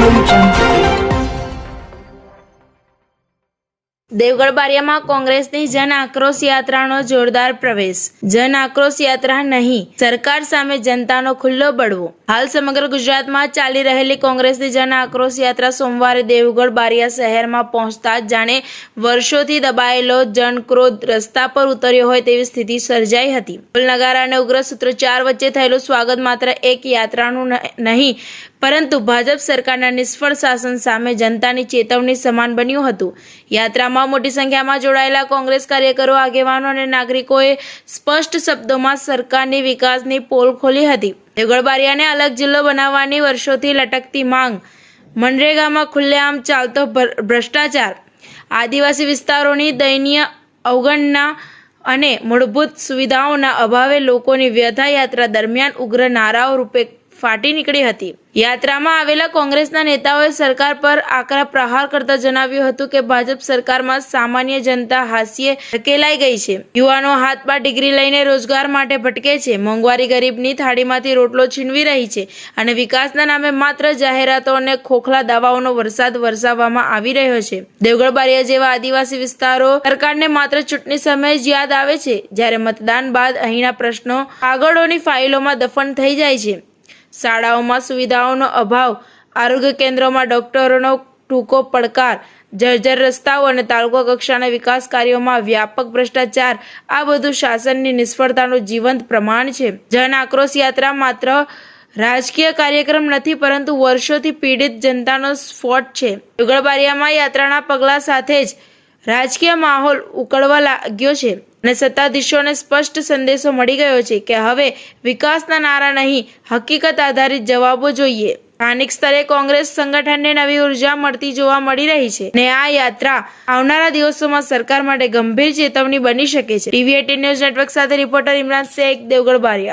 Thank you. Devgadh બારિયામાં કોંગ્રેસની જન આક્રોશ યાત્રાનો જોરદાર પ્રવેશ. જન આક્રોશ યાત્રા નહીં, સરકાર સામે જનતાનો ખુલ્લો બળવો. હાલ સમગ્ર ગુજરાતમાં ચાલી રહેલી કોંગ્રેસની જન આક્રોશ યાત્રા સોમવારે દેવગઢ બારિયા શહેરમાં પહોંચતા જાણે વર્ષોથી દબાયેલો જનક્રોધ રસ્તા પર ઉતર્યો હોય તેવી સ્થિતિ સર્જાઈ હતી. નગારા અને ઉગ્ર સૂત્રોચ્ચાર વચ્ચે થયેલું સ્વાગત માત્ર એક યાત્રાનું નહીં, પરંતુ ભાજપ સરકારના નિષ્ફળ શાસન સામે જનતાની ચેતવણી સમાન બન્યું હતું. યાત્રામાં મોટી સંખ્યામાં જોડાયેલા કોંગ્રેસ કાર્યકરો, આગેવાનો અને નાગરિકોએ સ્પષ્ટ શબ્દોમાં સરકારની વિકાસની પોલ ખોલી હતી. દેવગઢ બારિયાને અલગ જિલ્લો બનાવવાની વર્ષોથી લટકતી માંગ. મનરેગામાં ખુલ્લેઆમ ચાલતો ભ્રષ્ટાચાર. આદિવાસી વિસ્તારોની દયનીય અવગણના અને મૂળભૂત સુવિધાઓના અભાવે લોકોની વ્યથા યાત્રા દરમિયાન ઉગ્ર નારાઓ રૂપે ફાટી નીકળી હતી. યાત્રામાં આવેલા કોંગ્રેસના નેતાઓએ સરકાર પર આકરા પ્રહાર કરતા જણાવ્યું હતું કે ભાજપ સરકારમાં સામાન્ય જનતા હાસ્યે ધકેલાઈ ગઈ છે. યુવાનો હાથમાં ડિગ્રી લઈને રોજગાર માટે ભટકે છે. મોંઘવારી ગરીબની થાળીમાંથી રોટલો છીનવી રહી છે અને વિકાસના નામે માત્ર જાહેરાતો અને ખોખલા દાવાઓનો વરસાદ વરસાવવામાં આવી રહ્યો છે. દેવગઢ બારિયા જેવા આદિવાસી વિસ્તારો સરકારને માત્ર ચૂંટણી સમયે જ યાદ આવે છે, જ્યારે મતદાન બાદ અહીંના પ્રશ્નો કાગળોની ફાઇલોમાં દફન થઈ જાય છે. શાળાઓમાં સુવિધાઓનો અભાવ, આરોગ્ય કેન્દ્રોમાં ડોક્ટરોનો ટૂંકો પડકાર, જર્જર રસ્તાઓ અને તાલુકા કક્ષાના વિકાસ કાર્યોમાં વ્યાપક ભ્રષ્ટાચાર, આ બધું શાસનની નિષ્ફળતાનું જીવંત પ્રમાણ છે. જન આક્રોશ યાત્રા માત્ર રાજકીય કાર્યક્રમ નથી, પરંતુ વર્ષોથી પીડિત જનતાનો સ્ફોટ છે. યુગળબારિયામાં યાત્રાના પગલા સાથે જ રાજકીય માહોલ ઉકળવા લાગ્યો છે અને સત્તાધીશોને સ્પષ્ટ સંદેશો મળી ગયો છે કે હવે વિકાસના નારા નહીં, હકીકત આધારિત જવાબો જોઈએ. સ્થાનિક સ્તરે કોંગ્રેસ સંગઠનને નવી ઊર્જા મળતી જોવા મળી રહી છે ને આ યાત્રા આવનારા દિવસોમાં સરકાર માટે ગંભીર ચેતવણી બની શકે છે. ટીવી એટીન ન્યૂઝ નેટવર્ક સાથે રિપોર્ટર ઇમરાન શેખ, દેવગઢ બારિયા.